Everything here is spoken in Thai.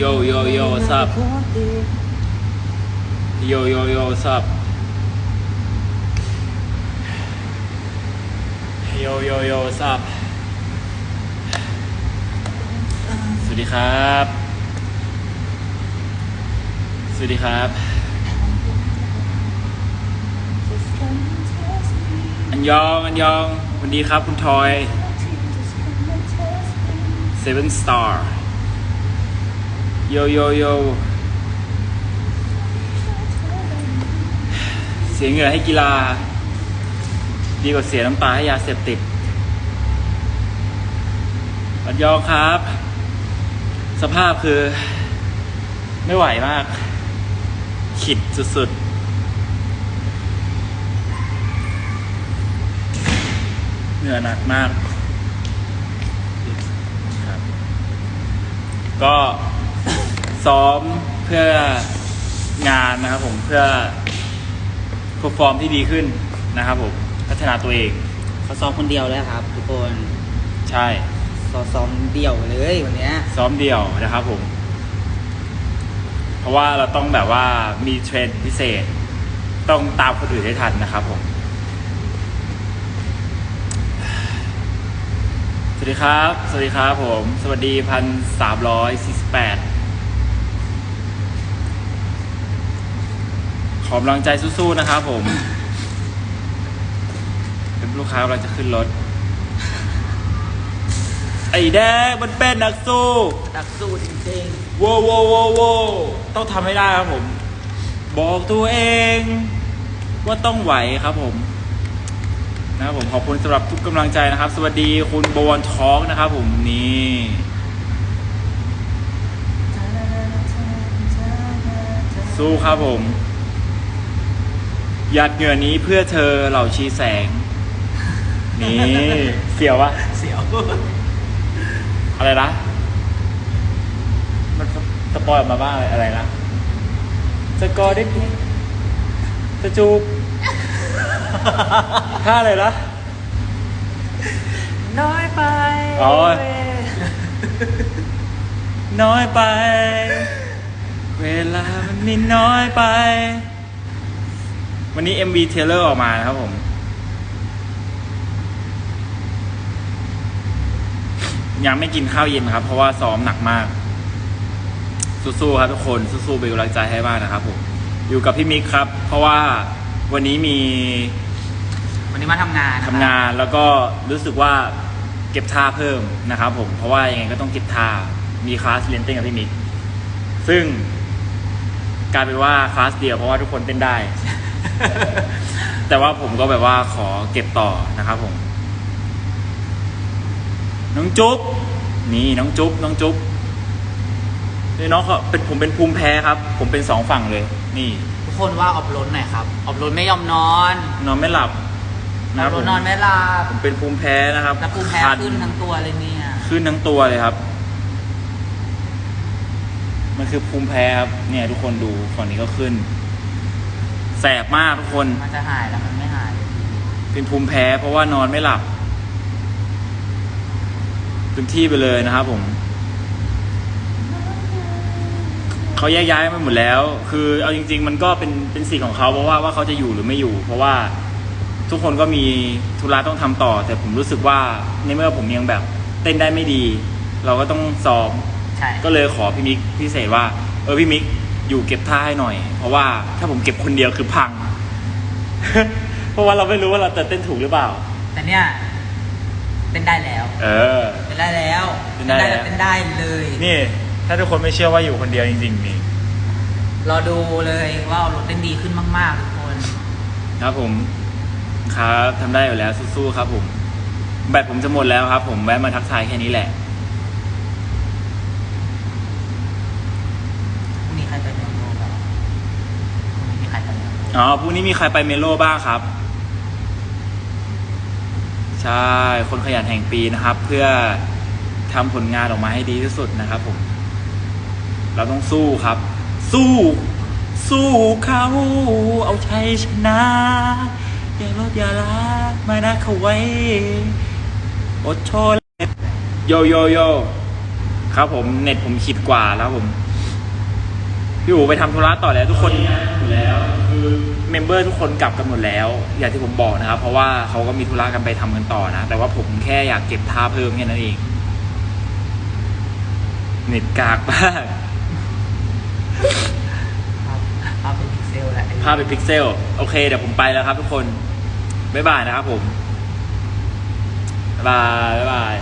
Yo yo yo what's up Yo yo yo what's up Yo yo yo what's up สวัสดีครับ สวัสดีครับ อันยอง อันยองสวัสดีครับคุณทอย Seven Star โยโยโยเสียเหงื่อให้กีฬา ดีกว่าเสียน้ำตาให้ยาเสพติดอันยองครับ สภาพคือ ไม่ไหวมาก ขิดสุดๆเหนื่อยหนักมาก ครับ ก็ ซ้อมเพื่องานนะครับผมเพื่อ p e r f o r m ที่ดีขึ้นนะครับผมพัฒนาตัวเองเขาซ้อมคนเดียวเลยครับ ทุกคนใช่ซ้อมซ้อมเดี่ยวเลยวันเนี้ยซ้อมเดี่ยวนะครับผม เพราะว่าเราต้องแบบว่ามีเทรนด์พิเศษ ต้องตามคนอื่นให้ทันนะครับผมสวัสดีครับ สวัสดีครับผม สวัสดีพันสามร้อยสี่สิบแปด ขอกำลังใจสู้ๆนะครับผม เป็นลูกค้ากำลังจะขึ้นรถ ไอ้แดงมันเป็นนักสู้ดักสู้จริงโว้โว้โว้โว้ต้องทำให้ได้ครับผม บอกตัวเอง ว่าต้องไหวครับผม นะครับผมขอบคุณสำหรับทุกกำลังใจนะครับ สวัสดีคุณบวรท้องนะครับผมนี่ สู้ครับผม หยัดเหงื่อนี้เพื่อเธอเหล่าชีแสง นี่ เสียววะๆเสียว อะไรนะ มันสปอยออกมาบ้างอะไรอะไรนะสกอร์ได้เพียงสจูบท่าอะไรนะ น้อยไปอ๋อ น้อยไป เวลามันมีน้อยไป วันนี้ MV เทเลอร์ออกมานะครับผม ยังไม่กินข้าวเย็นครับ เพราะว่าซ้อมหนักมาก สู้ๆครับทุกคนสู้ๆเป็นกำลังใจให้มากนะครับผมอยู่กับพี่มิกครับ เพราะว่าวันนี้มีวันนี้มาทำงานนะครับทำงานแล้วก็รู้สึกว่าเก็บท่าเพิ่มนะครับผมเพราะว่ายังไงก็ต้องเก็บท่ามีคลาสเรียนเต้นกับพี่มิกซึ่งกลายเป็นว่าคลาสเดียวเพราะว่าทุกคนเต้นได้ แต่ว่าผมก็แบบว่าขอเก็บต่อนะครับผม น้องจุ๊บนี่น้องจุ๊บน้องจุ๊บนี่น้องเขาเป็นผมเป็นภูมิแพ้ครับ ผมเป็นสองฝั่งเลย นี่ ทุกคนว่าออบล้นหน่อยครับออบล้นไม่ยอมนอนนอนไม่หลับอนะคอรับบผล้นมนอนไม่หลับผมเป็นภูมิแพ้นะครับแล้วภูมิแพ้คัขึ้นทั้งตัวเลยเนี่ยขึ้นทั้งตัวเลยครับ มันคือภูมิแพ้ครับเนี่ย ทุกคนดูฝั่งนี้ก็ขึ้น แสบมากทุกคน มันจะหายแล้วมันไม่หาย เป็นภูมิแพ้เพราะว่านอนไม่หลับเต็มที่ไปเลยนะครับผมเขาแยกย้ายมาหมดแล้ว คือเอาจริง ๆ มันก็เป็นเป็นสิทธิ์ของเขาเพราะว่าว่าเขาจะอยู่หรือไม่อยู่ เพราะว่าทุกคนก็มีธุระต้องทำต่อ แต่ผมรู้สึกว่าในเมื่อผมยังแบบเต้นได้ไม่ดี เราก็ต้องซ้อม ใช่ ก็เลยขอพี่มิกพิเศษว่า เออพี่มิก อยู่เก็บท่าให้หน่อย เพราะว่าถ้าผมเก็บคนเดียวคือพัง เพราะว่าเราไม่รู้ว่าเราจะเต้นถูกหรือเปล่า แต่เนี่ยเต้นได้แล้ว เออเต้นได้แล้วเต้นได้แล้วแบบเต้นได้เลย นี่ ถ้าทุกคนไม่เชื่อว่าอยู่คนเดียวจริงๆนี่รอดูเลยว่าออบล้นเต้นดีขึ้นมากๆทุกคน ครับผมครับทำได้อยู่แล้วสู้ๆครับผมแบตผมจะหมดแล้วครับ ผมแวะมาทักทายแค่นี้แหละ พรุ่งนี้ใครไปเมืองโลกบ้างพรุ่งนี้มีใครไปเมื อ๋อพรุ่งนี้มีใครไปเมโลบ้างครับ ใช่ คนขยันแห่งปีนะครับ เพื่อทำผลงานออกมาให้ดีที่สุดนะครับผม เราต้องสู้ครับ สู้ สู้เขา เอาชัยชนะ อย่าลดอย่าละมานะเขาไว้ อดทนโยโยโยครับผมเน็ตผมคิดกว่าแล้วผม พี่อู๋ไปทำธุระต่อแล้วทุกคนอยู่แล้ว เมมเบอร์ทุกคนกลับกันหมดแล้ว อย่างที่ผมบอกนะครับ เพราะว่าเขาก็มีธุระกันไปทำกันต่อนะ แต่ว่าผมแค่อยากเก็บท่าเพิ่มแค่นั้นเองเน็ตกากมากครับภาพเป็นพิกเซลแหละภาพเป็นพิกเซล โอเค เดี๋ยวผมไปแล้วครับทุกคน บ๊ายบายนะครับผม บ๊ายบายบ๊ายบาย